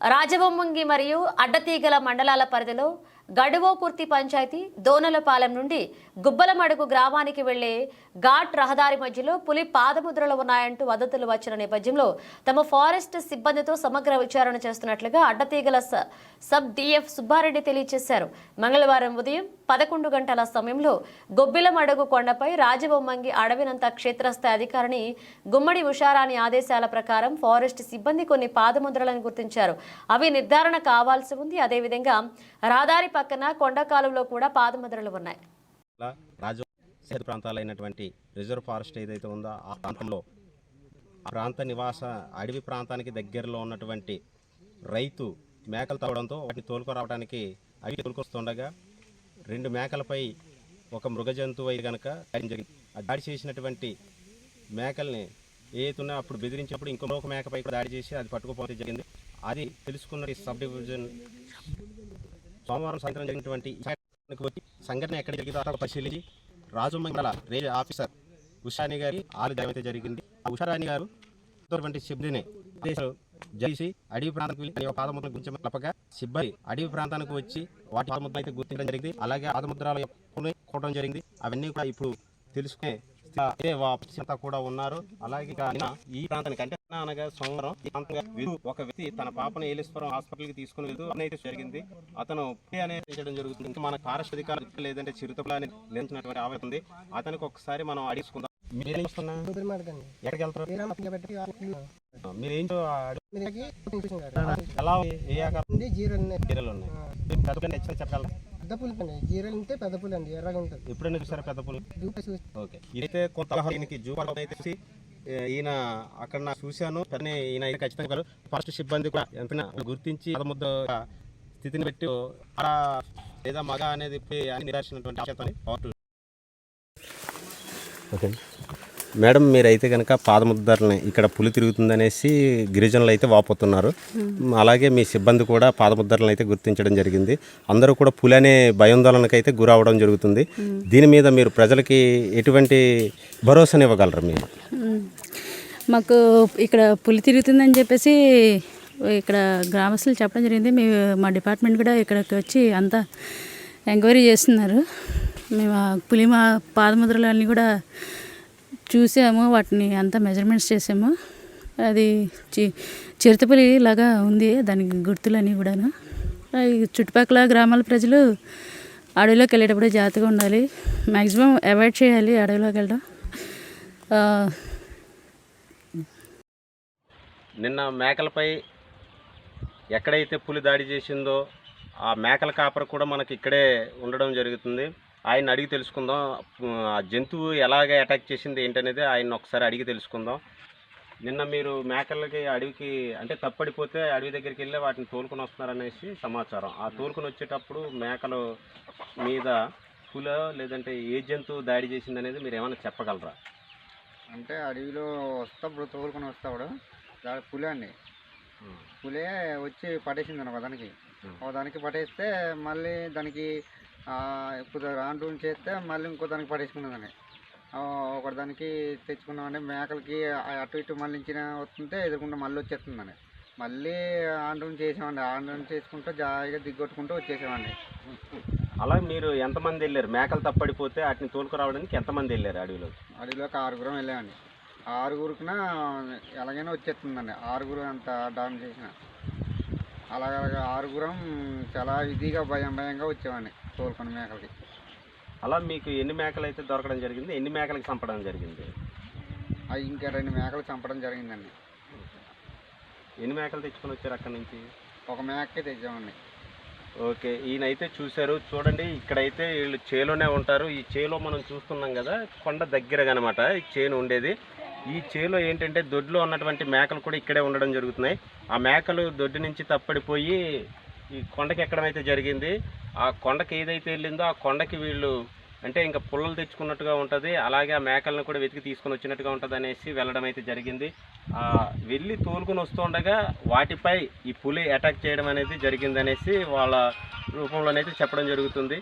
రాజబొమ్మంగి మరియు అడ్డతీగల మండలాల పరిధిలో గడువోకుర్తి పంచాయతీ దోనలపాలెం నుండి గుబ్బలమడుగు గ్రామానికి వెళ్ళే ఘాట్ రహదారి మధ్యలో పులి పాదముద్రలు ఉన్నాయంటూ వదంతులు వచ్చిన నేపథ్యంలో తమ ఫారెస్ట్ సిబ్బందితో సమగ్ర విచారణ చేస్తున్నట్లుగా అడ్డతీగల స- సబ్ డిఎఫ్ సుబ్బారెడ్డి తెలియజేశారు. మంగళవారం ఉదయం పదకొండు గంటల సమయంలో గొబ్బిలమడుగు కొండపై రాజబొమ్మంగి అడవినంత క్షేత్రస్థాయి అధికారిని గుమ్మడి ఉషారాని ఆదేశాల ప్రకారం ఫారెస్ట్ సిబ్బంది కొన్ని పాదముద్రలను గుర్తించారు. అవి నిర్ధారణ కావాల్సి ఉంది. అదేవిధంగా రహదారి పక్కన కొండ కాలువలో కూడా పాదముద్రలు ఉన్నాయి. రాజు ప్రాంతాలైనటువంటి రిజర్వ్ ఫారెస్ట్ ఏదైతే ఉందో ఆ ప్రాంతంలో ఆ ప్రాంత నివాస అడవి ప్రాంతానికి దగ్గరలో ఉన్నటువంటి రైతు మేకలు తవ్వడంతో వాటిని తోలుకురావడానికి అవి తోలుకొస్తుండగా రెండు మేకలపై ఒక మృగ జంతువు అయితే కనుక దాడి జరిగింది. దాడి చేసినటువంటి మేకల్ని ఏతున్నా అప్పుడు బెదిరించినప్పుడు ఇంకొక మేకపై కూడా దాడి చేసి అది పట్టుకుపోతే జరిగింది. అది తెలుసుకున్న సబ్ డివిజన్ సోమవారం సాయంత్రం జరిగినటువంటి వచ్చి సంఘటన ఎక్కడ జరిగిందో పరిశీలించి రాజమంగళ రేంజ్ ఆఫీసర్ ఉషారాణి గారి ఆలయం అయితే జరిగింది. ఆ ఉషారాణి గారు ఉన్నటువంటి సిబ్బందిని ఆదేశాలు అడవి ప్రాంతానికి వెళ్ళి పాదముద్ర గురించి తప్పగా సిబ్బంది అడవి ప్రాంతానికి వచ్చి వాటి పాదముద్ర అయితే గుర్తించడం జరిగింది. అలాగే పాదముద్రాలు కోవడం జరిగింది. అవన్నీ కూడా ఇప్పుడు తెలుసుకునే అంతా కూడా ఉన్నారు. అలాగే ఈ ప్రాంతానికి అంటే అనగా సోమవారం ఒక వ్యక్తి తన పాపను ఏలేశ్వరం హాస్పిటల్కి తీసుకుని వెళ్తూ అనేది జరిగింది. అతను అనేది చేయడం జరుగుతుంది. ఇంకా మన ఫారెస్ట్ అధికారులు లేదంటే చిరుతపులని నిలిచినటువంటి ఆవేదన ఉంది. అతనికి ఒకసారి మనం అడిగించుకుందాం మీరు ఎక్కడికి వెళ్తారు మీరు ఎలా? ఏ ఆకారం? ఉంది జీరో ఉన్నాయి చెప్పగలరా? పెద్ద పులి అండి. జీరోలు ఉంటే పెద్ద పులి అండి. ఎర్రగా ఉంటుంది. ఎప్పుడైనా చూసారా పెద్ద పులి? ఓకే. ఇదైతే కొంత జూ అయితే ఈయన అక్కడ చూశాను. ఈయన అయితే ఖచ్చితంగా ఫస్ట్ సిబ్బంది కూడా ఎంత గుర్తించి ముద్ద స్థితిని పెట్టి ఆడ లేదా మగ అనేది పోయి ఓకే. మేడం మీరైతే కనుక పాదముద్రల్ని ఇక్కడ పులి తిరుగుతుందనేసి గిరిజనులు అయితే వాపోతున్నారు. అలాగే మీ సిబ్బంది కూడా పాదముద్రలను అయితే గుర్తించడం జరిగింది. అందరూ కూడా పులి అనే భయాందోళనకైతే గురవడం జరుగుతుంది. దీని మీద మీరు ప్రజలకి ఎటువంటి భరోసానివ్వగలరు మీరు? మాకు ఇక్కడ పులి తిరుగుతుందని చెప్పేసి ఇక్కడ గ్రామస్తులు చెప్పడం జరిగింది. మీ మా డిపార్ట్మెంట్ కూడా ఇక్కడికి వచ్చి అంతా ఎంక్వైరీ చేస్తున్నారు. మేము ఆ పులి మా పాదముద్రలు అన్నీ కూడా చూసాము వాటిని అంతా మెజర్మెంట్స్ చేసాము. అది చి చిరుతపులి లాగా ఉంది దానికి గుర్తులన్నీ కూడాను. ఈ చుట్టుపక్కల గ్రామాల ప్రజలు అడవిలోకి వెళ్ళేటప్పుడు జాగ్రత్తగా ఉండాలి. మ్యాక్సిమం అవాయిడ్ చేయాలి అడవిలోకి వెళ్ళడం. నిన్న మేకలపై ఎక్కడైతే పులి దాడి చేసిందో ఆ మేకల కాపర కూడా మనకి ఇక్కడే ఉండడం జరుగుతుంది. ఆయన అడిగి తెలుసుకుందాం. ఆ జంతువు ఎలాగ అటాక్ చేసింది ఏంటనేది ఆయన ఒకసారి అడిగి తెలుసుకుందాం. నిన్న మీరు మేకలకి అడవికి అంటే తప్పడిపోతే అడవి దగ్గరికి వెళ్ళి వాటిని తోలుకొని వస్తున్నారనేసి సమాచారం. ఆ తోలుకొని వచ్చేటప్పుడు మేకలు మీద పుల లేదంటే ఏ జంతువు దాడి చేసింది అనేది మీరు ఏమైనా చెప్పగలరా? అంటే అడవిలో వస్తాప్పుడు తోలుకొని వస్తాడు దాని పులి అండి పులే వచ్చి పడేసింది ఒక దానికి దానికి పడేస్తే మళ్ళీ దానికి ఇప్పుడు రాంటూ చేస్తే మళ్ళీ ఇంకో దానికి పడేసుకున్నదండి ఆ, ఒక దానికి తెచ్చుకున్నామండి మేకలకి అటు ఇటు మళ్ళించిన వస్తుంటే ఎదురుకుంటూ మళ్ళీ వచ్చేస్తుందండి మళ్ళీ ఆండ్రూన్ చేసామండి. ఆండ్రూన్ చేసుకుంటూ జాయిగా దిగ్గొట్టుకుంటూ వచ్చేసామండి. అలా మీరు ఎంతమంది వెళ్ళారు? మేకలు తప్పడిపోతే వాటిని తోలుకురావడానికి ఎంతమంది వెళ్ళారు అడవిలో? అడవిలోకి ఆరుగురం వెళ్ళామండి. ఆరుగురికిన ఎలాగైనా వచ్చేస్తుందండి. ఆరుగురు అంత డాన్ చేసిన. అలాగ ఆరుగురం చాలా ఇదిగా భయం భయంగా వచ్చేవాడిని. తోలుకొని మేకలకి. అలా మీకు ఎన్ని మేకలు అయితే దొరకడం జరిగింది ఎన్ని మేకలకి చంపడం జరిగింది? అవి ఇంకా రెండు మేకలు చంపడం జరిగిందండి. ఎన్ని మేకలు తెచ్చుకొని వచ్చారు అక్కడి నుంచి? ఒక మేకకే తెచ్చామండి. ఓకే ఈయనైతే చూశారు. చూడండి ఇక్కడైతే వీళ్ళు చేలోనే ఉంటారు. ఈ చేలో మనం చూస్తున్నాం కదా కొండ దగ్గరగా అనమాట ఈ చేను ఉండేది. ఈ చేలో ఏంటంటే దొడ్లో ఉన్నటువంటి మేకలు కూడా ఇక్కడే ఉండడం జరుగుతున్నాయి. ఆ మేకలు దొడ్డి నుంచి తప్పడిపోయి ఈ కొండకి ఎక్కడం అయితే జరిగింది ఆ కొండకి ఏదైతే వెళ్ళిందో ఆ కొండకి వీళ్ళు అంటే ఇంకా పుల్లలు తెచ్చుకున్నట్టుగా ఉంటుంది. అలాగే ఆ మేకలను కూడా వెతికి తీసుకొని వచ్చినట్టుగా ఉంటుంది అనేసి వెళ్ళడం అయితే జరిగింది. వెళ్ళి తోలుకొని వస్తుండగా వాటిపై ఈ పులి అటాక్ చేయడం అనేది జరిగిందనేసి వాళ్ళ రూపంలోనైతే చెప్పడం జరుగుతుంది.